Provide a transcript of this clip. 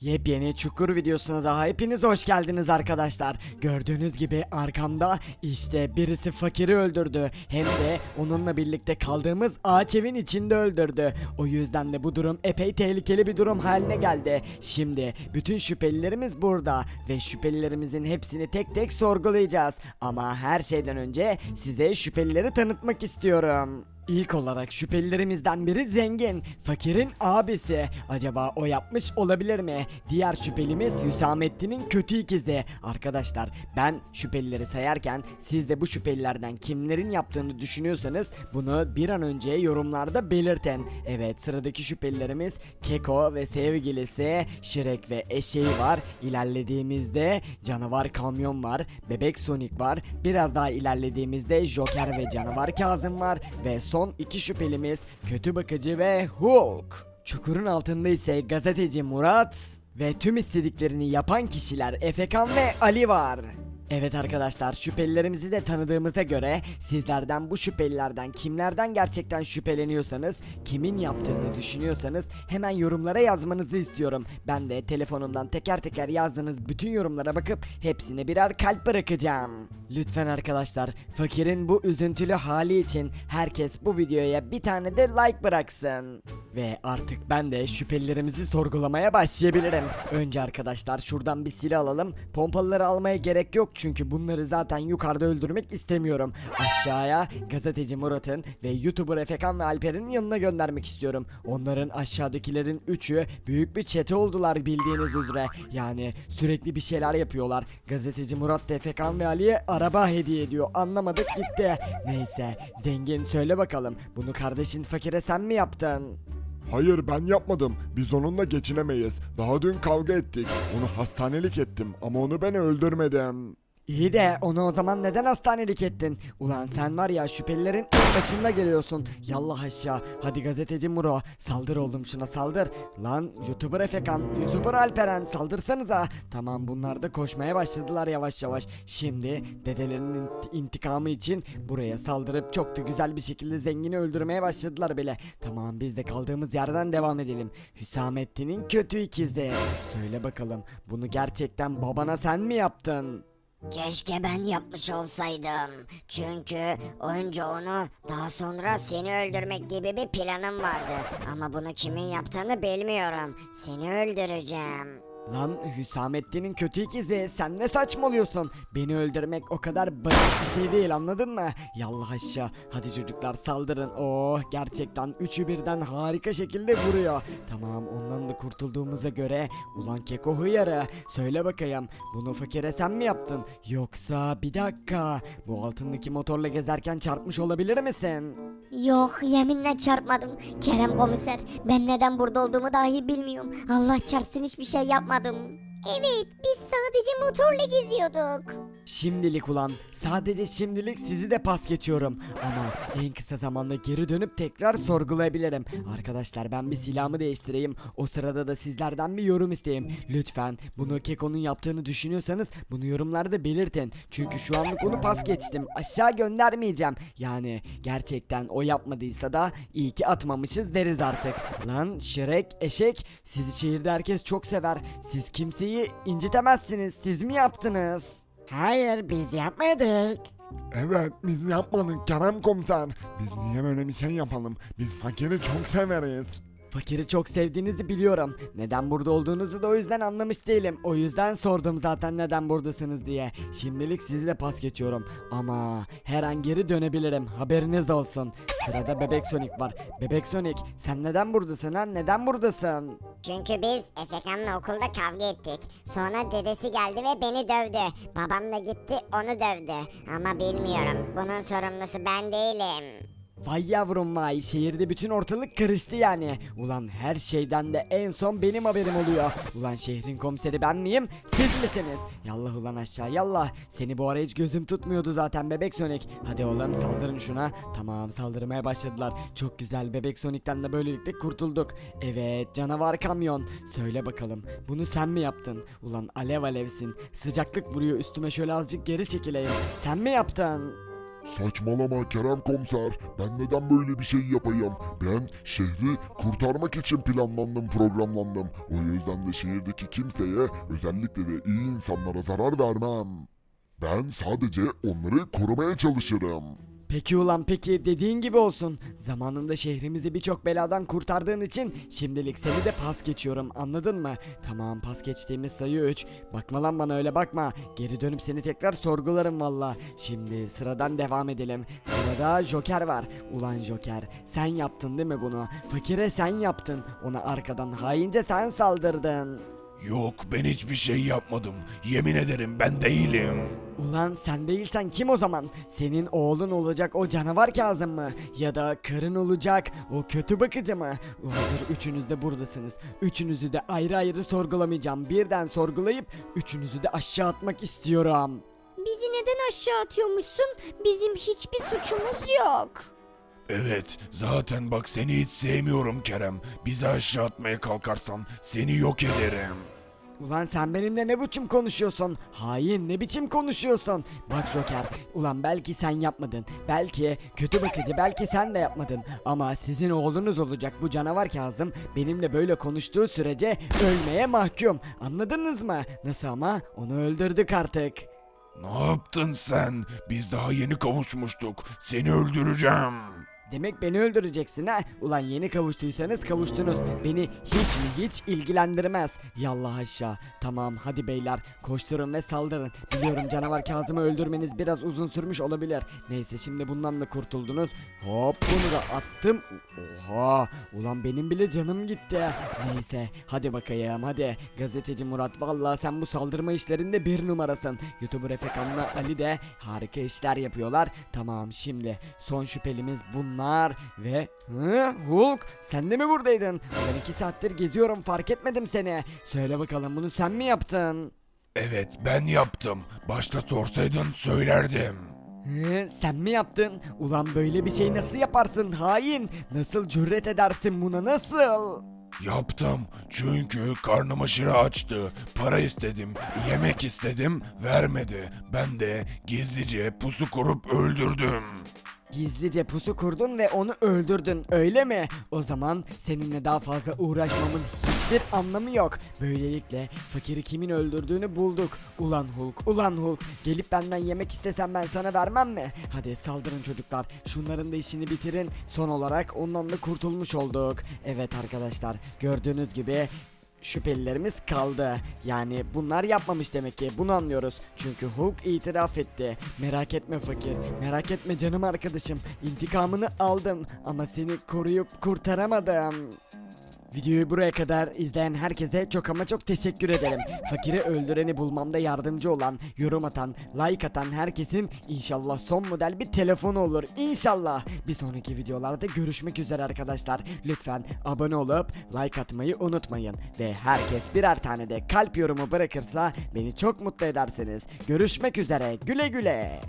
Yepyeni çukur videosuna daha hepiniz hoş geldiniz arkadaşlar. Gördüğünüz gibi arkamda işte birisi fakiri öldürdü. Hem de onunla birlikte kaldığımız ağaç evin içinde öldürdü. O yüzden de bu durum epey tehlikeli bir durum haline geldi. Şimdi bütün şüphelilerimiz burada ve şüphelilerimizin hepsini tek tek sorgulayacağız. Ama her şeyden önce size şüphelileri tanıtmak istiyorum. İlk olarak şüphelilerimizden biri zengin, fakirin abisi. Acaba o yapmış olabilir mi? Diğer şüphelimiz Hüsamettin'in kötü ikizi. Arkadaşlar ben şüphelileri sayarken siz de bu şüphelilerden kimlerin yaptığını düşünüyorsanız bunu bir an önce yorumlarda belirtin. Evet sıradaki şüphelilerimiz Keko ve sevgilisi Şirek ve eşeği var. İlerlediğimizde canavar kamyon var, bebek Sonic var. Biraz daha ilerlediğimizde Joker ve canavar Kazım var ve son iki şüphelimiz kötü bakıcı ve Hulk. Çukurun altında ise gazeteci Murat ve tüm istediklerini yapan kişiler Efekan ve Ali var. Evet arkadaşlar şüphelilerimizi de tanıdığımıza göre sizlerden bu şüphelilerden kimlerden gerçekten şüpheleniyorsanız kimin yaptığını düşünüyorsanız hemen yorumlara yazmanızı istiyorum. Ben de telefonumdan teker teker yazdığınız bütün yorumlara bakıp hepsine birer kalp bırakacağım. Lütfen arkadaşlar fakirin bu üzüntülü hali için herkes bu videoya bir tane de like bıraksın. Ve artık ben de şüphelilerimizi sorgulamaya başlayabilirim. Önce arkadaşlar şuradan bir silah alalım. Pompalıları almaya gerek yok çünkü bunları zaten yukarıda öldürmek istemiyorum. Aşağıya gazeteci Murat'ın ve YouTuber Efekan ve Alper'in yanına göndermek istiyorum. Onların aşağıdakilerin üçü büyük bir çete oldular bildiğiniz üzere. Yani sürekli bir şeyler yapıyorlar. Gazeteci Murat da Efekan ve Ali'ye araba hediye ediyor. Anlamadık gitti. Neyse zengin söyle bakalım. Bunu kardeşin fakire sen mi yaptın? Hayır ben yapmadım. Biz onunla geçinemeyiz. Daha dün kavga ettik. Onu hastanelik ettim ama onu ben öldürmedim. İyi de onu o zaman neden hastanelik ettin? Ulan sen var ya şüphelilerin en başında geliyorsun. Yallah aşağı. Hadi gazeteci Muro. Saldır oğlum şuna saldır. Lan YouTuber Efekan, YouTuber Alperen saldırsanıza. Tamam bunlar da koşmaya başladılar yavaş yavaş. Şimdi dedelerinin int- intikamı için buraya saldırıp çok da güzel bir şekilde zengini öldürmeye başladılar bile. Tamam biz de kaldığımız yerden devam edelim. Hüsamettin'in kötü ikizi. Söyle bakalım bunu gerçekten babana sen mi yaptın? Keşke ben yapmış olsaydım. Çünkü önce onu daha sonra seni öldürmek gibi bir planım vardı. Ama bunu kimin yaptığını bilmiyorum. Seni öldüreceğim. Lan Hüsamettin'in kötü ikizi sen ne saçmalıyorsun? Beni öldürmek o kadar basit bir şey değil anladın mı? Yallah aşağı hadi çocuklar saldırın. Oh gerçekten üçü birden harika şekilde vuruyor. Tamam ondan da kurtulduğumuza göre ulan keko hıyarı. Söyle bakayım bunu fakire sen mi yaptın? Yoksa bir dakika bu altındaki motorla gezerken çarpmış olabilir misin? Yok yeminle çarpmadım. Kerem komiser ben neden burada olduğumu dahi bilmiyorum. Allah çarpsın hiçbir şey yapmadım. Evet biz sadece motorla geziyorduk. Şimdilik ulan sadece şimdilik sizi de pas geçiyorum ama en kısa zamanda geri dönüp tekrar sorgulayabilirim. Arkadaşlar ben bir silahımı değiştireyim o sırada da sizlerden bir yorum isteyeyim. Lütfen bunu Keko'nun yaptığını düşünüyorsanız bunu yorumlarda belirtin. Çünkü şu anlık onu pas geçtim aşağı göndermeyeceğim. Yani gerçekten o yapmadıysa da iyi ki atmamışız deriz artık. Lan Şirek eşek sizi şehirde herkes çok sever. Siz kimseyi incitemezsiniz siz mi yaptınız? Hayır biz yapmadık. Evet biz yapmadık Kerem komiser. Biz niye böyle bir şey yapalım? Biz fakiri çok severiz. Fakiri çok sevdiğinizi biliyorum. Neden burada olduğunuzu da o yüzden anlamış değilim. O yüzden sordum zaten neden buradasınız diye. Şimdilik sizi de pas geçiyorum. Ama her an geri dönebilirim. Haberiniz olsun. Sırada Bebek Sonic var. Bebek Sonic sen neden buradasın ha? Neden buradasın? Çünkü biz Efekan'la okulda kavga ettik. Sonra dedesi geldi ve beni dövdü. Babam da gitti onu dövdü. Ama bilmiyorum. Bunun sorumlusu ben değilim. Vay yavrum vay şehirde bütün ortalık karıştı yani. Ulan her şeyden de en son benim haberim oluyor. Ulan şehrin komiseri ben miyim siz misiniz? Yallah ulan aşağı yallah. Seni bu ara hiç gözüm tutmuyordu zaten bebek Sonic. Hadi oğlum saldırın şuna. Tamam saldırmaya başladılar. Çok güzel bebek Sonic'ten de böylelikle kurtulduk. Evet canavar kamyon. Söyle bakalım bunu sen mi yaptın? Ulan alev alevsin. Sıcaklık vuruyor üstüme şöyle azıcık geri çekileyim. Sen mi yaptın? Saçmalama Kerem komiser. Ben neden böyle bir şey yapayım? Ben şehri kurtarmak için planlandım, programlandım. O yüzden de şehirdeki kimseye, özellikle de iyi insanlara zarar vermem. Ben sadece onları korumaya çalışırım. Peki ulan peki dediğin gibi olsun. Zamanında şehrimizi birçok beladan kurtardığın için şimdilik seni de pas geçiyorum anladın mı? Tamam pas geçtiğimiz sayı 3. Bakma lan bana öyle bakma. Geri dönüp seni tekrar sorgularım valla. Şimdi sıradan devam edelim. Sırada Joker var. Ulan Joker sen yaptın değil mi bunu? Fakire sen yaptın. Ona arkadan haince sen saldırdın. Yok ben hiçbir şey yapmadım. Yemin ederim ben değilim. Ulan sen değilsen kim o zaman? Senin oğlun olacak o canavar Kazım mı? Ya da karın olacak o kötü bakıcı mı? Hazır üçünüz de buradasınız. Üçünüzü de ayrı ayrı sorgulamayacağım. Birden sorgulayıp üçünüzü de aşağı atmak istiyorum. Bizi neden aşağı atıyormuşsun? Bizim hiçbir suçumuz yok. Evet zaten bak seni hiç sevmiyorum Kerem. Bizi aşağı atmaya kalkarsan seni yok ederim. Ulan sen benimle ne biçim konuşuyorsun? Hain ne biçim konuşuyorsun? Bak Joker, ulan belki sen yapmadın. Belki kötü bakıcı belki sen de yapmadın. Ama sizin oğlunuz olacak bu canavar Kazım benimle böyle konuştuğu sürece ölmeye mahkum. Anladınız mı? Nasıl ama? Onu öldürdük artık. Ne yaptın sen? Biz daha yeni kavuşmuştuk. Seni öldüreceğim. Demek beni öldüreceksin ha? Ulan yeni kavuştuysanız kavuştunuz. Beni hiç mi hiç ilgilendirmez. Yallah aşağı. Tamam hadi beyler koşturun ve saldırın. Biliyorum canavar Kazım'ı öldürmeniz biraz uzun sürmüş olabilir. Neyse şimdi bundan da kurtuldunuz. Hop bunu da attım. Oha ulan benim bile canım gitti. Neyse hadi bakayım hadi. Gazeteci Murat vallahi sen bu saldırma işlerinde bir numarasın. Youtuber Efekan'la Ali de harika işler yapıyorlar. Tamam şimdi son şüphelimiz bunlar ve Hı, Hulk sen de mi buradaydın? Ben iki saattir geziyorum fark etmedim seni. Söyle bakalım bunu sen mi yaptın? Evet ben yaptım. Başta sorsaydın söylerdim. Hı, sen mi yaptın? Ulan böyle bir şey nasıl yaparsın hain? Nasıl cüret edersin buna nasıl? Yaptım çünkü karnım aşırı açtı. Para istedim, yemek istedim, vermedi. Ben de gizlice pusu kurup öldürdüm. Gizlice pusu kurdun ve onu öldürdün öyle mi? O zaman seninle daha fazla uğraşmamın hiçbir anlamı yok. Böylelikle fakiri kimin öldürdüğünü bulduk. Ulan Hulk, ulan Hulk. Gelip benden yemek istesen ben sana vermem mi? Hadi saldırın çocuklar. Şunların da işini bitirin. Son olarak ondan da kurtulmuş olduk. Evet arkadaşlar gördüğünüz gibi şüphelilerimiz kaldı. Yani bunlar yapmamış demek ki bunu anlıyoruz. Çünkü Hulk itiraf etti. Merak etme fakir. Merak etme canım arkadaşım. İntikamını aldım ama seni koruyup kurtaramadım. Videoyu buraya kadar izleyen herkese çok ama çok teşekkür ederim. Fakiri öldüreni bulmamda yardımcı olan, yorum atan, like atan herkesin inşallah son model bir telefonu olur. İnşallah. Bir sonraki videolarda görüşmek üzere arkadaşlar. Lütfen abone olup like atmayı unutmayın. Ve herkes birer tane de kalp yorumu bırakırsa beni çok mutlu edersiniz. Görüşmek üzere. Güle güle.